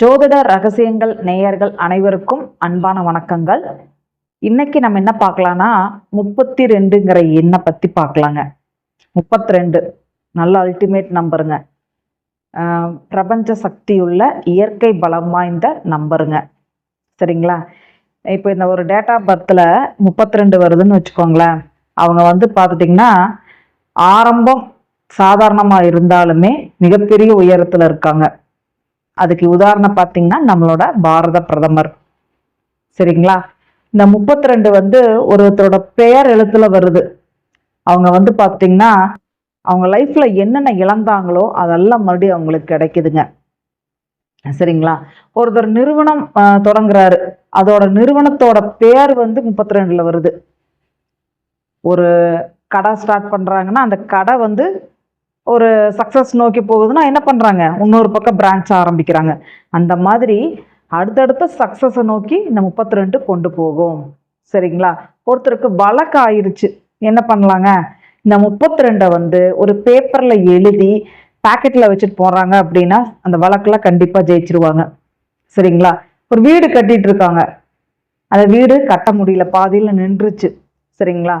ஜோதிட ரகசியங்கள் நேயர்கள் அனைவருக்கும் அன்பான வணக்கங்கள். இன்னைக்கு நம்ம என்ன பார்க்கலாம்னா முப்பத்தி ரெண்டுங்கிற எண்ணை பத்தி பார்க்கலாங்க. முப்பத்தி ரெண்டு நல்ல அல்டிமேட் நம்பருங்க பிரபஞ்ச சக்தியுள்ள இயற்கை பலம் வாய்ந்த நம்பருங்க சரிங்களா? இப்போ இந்த ஒரு டேட் ஆஃப் பர்த்தில் முப்பத்தி ரெண்டு வருதுன்னு வச்சுக்கோங்களேன். அவங்க வந்து பார்த்துட்டிங்கன்னா ஆரம்பம் சாதாரணமாக இருந்தாலுமே மிகப்பெரிய உயரத்தில் இருக்காங்க. அதுக்கு உதாரணம் பார்த்தீங்கன்னா நம்மளோட பாரத பிரதமர். சரிங்களா? இந்த முப்பத்தி ரெண்டு வந்து ஒருத்தரோட பெயர் எழுத்துல வருது. அவங்க வந்து பார்த்தீங்கன்னா அவங்க லைஃப்ல என்னென்ன இழந்தாங்களோ அதெல்லாம் மறுபடியும் அவங்களுக்கு கிடைக்குதுங்க. சரிங்களா? ஒருத்தர் நிறுவனம் தொடங்குறாரு. அதோட நிறுவனத்தோட பேர் வந்து முப்பத்தி ரெண்டுல வருது. ஒரு கடை ஸ்டார்ட் பண்றாங்கன்னா அந்த கடை வந்து ஒரு சக்ஸஸ் நோக்கி போகுதுன்னா என்ன பண்ணுறாங்க இன்னொரு பக்கம் பிரான்ச் ஆரம்பிக்கிறாங்க. அந்த மாதிரி அடுத்தடுத்த சக்ஸஸை நோக்கி இந்த முப்பத்தி ரெண்டு கொண்டு போகும். சரிங்களா? ஒருத்தருக்கு வழக்கு ஆயிடுச்சு என்ன பண்ணலாங்க? இந்த முப்பத்தி ரெண்டை வந்து ஒரு பேப்பரில் எழுதி பேக்கெட்டில் வச்சுட்டு போகிறாங்க அப்படின்னா அந்த வழக்கெல்லாம் கண்டிப்பாக ஜெயிச்சிருவாங்க. சரிங்களா? ஒரு வீடு கட்டிட்டு இருக்காங்க அந்த வீடு கட்ட முடியல. பாதியில் நின்றுச்சு. சரிங்களா?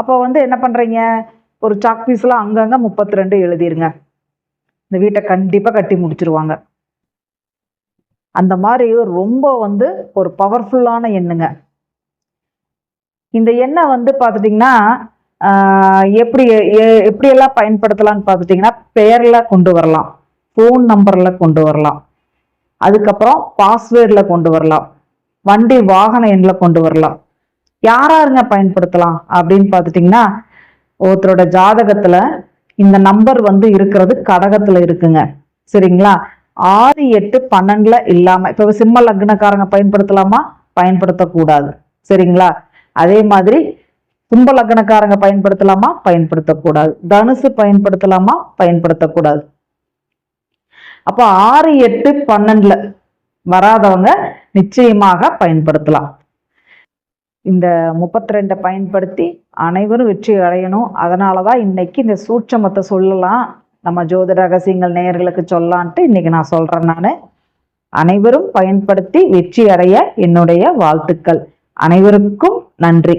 அப்போ வந்து என்ன பண்ணுறீங்க ஒரு சாக் பீஸ்லாம் அங்கங்கே முப்பத்தி ரெண்டு எழுதிருங்க. இந்த வீட்டை கண்டிப்பாக கட்டி முடிச்சிருவாங்க. அந்த மாதிரி ரொம்ப வந்து ஒரு பவர்ஃபுல்லான எண்ணுங்க. இந்த எண்ணெய் வந்து பார்த்துட்டிங்கன்னா எப்படி எ- எப்படியெல்லாம் பயன்படுத்தலாம்னு பார்த்துட்டிங்கன்னா பெயரில் கொண்டு வரலாம். ஃபோன் நம்பரில் கொண்டு வரலாம். அதுக்கப்புறம் பாஸ்வேர்டில் கொண்டு வரலாம். வண்டி வாகன எண்ணில் கொண்டு வரலாம். யாராருங்க பயன்படுத்தலாம் அப்படின்னு பார்த்துட்டிங்கன்னா ஒருத்தரோட ஜாதகத்துல இந்த நம்பர் வந்து இருக்கிறது கடகத்துல இருக்குங்க. சரிங்களா? ஆறு எட்டு பன்னெண்டுல இல்லாம இப்ப சிம்ம லக்னக்காரங்க பயன்படுத்தலாமா? பயன்படுத்தக்கூடாது. சரிங்களா? அதே மாதிரி கும்ப லக்னக்காரங்க பயன்படுத்தலாமா? பயன்படுத்தக்கூடாது. தனுசு பயன்படுத்தலாமா? பயன்படுத்தக்கூடாது. அப்போ ஆறு எட்டு பன்னெண்டுல வராதவங்க நிச்சயமாக பயன்படுத்தலாம். இந்த முப்பத்தி ரெண்டை பயன்படுத்தி அனைவரும் வெற்றி அடையணும். அதனால தான் இன்னைக்கு இந்த சூட்சமத்தை சொல்லலாம். நம்ம ஜோதிட ரகசியங்கள் நேயர்களுக்கு சொல்லலான்ட்டு இன்னைக்கு நான் சொல்றேன் நான். அனைவரும் பயன்படுத்தி வெற்றி அடைய என்னுடைய வாழ்த்துக்கள். அனைவருக்கும் நன்றி.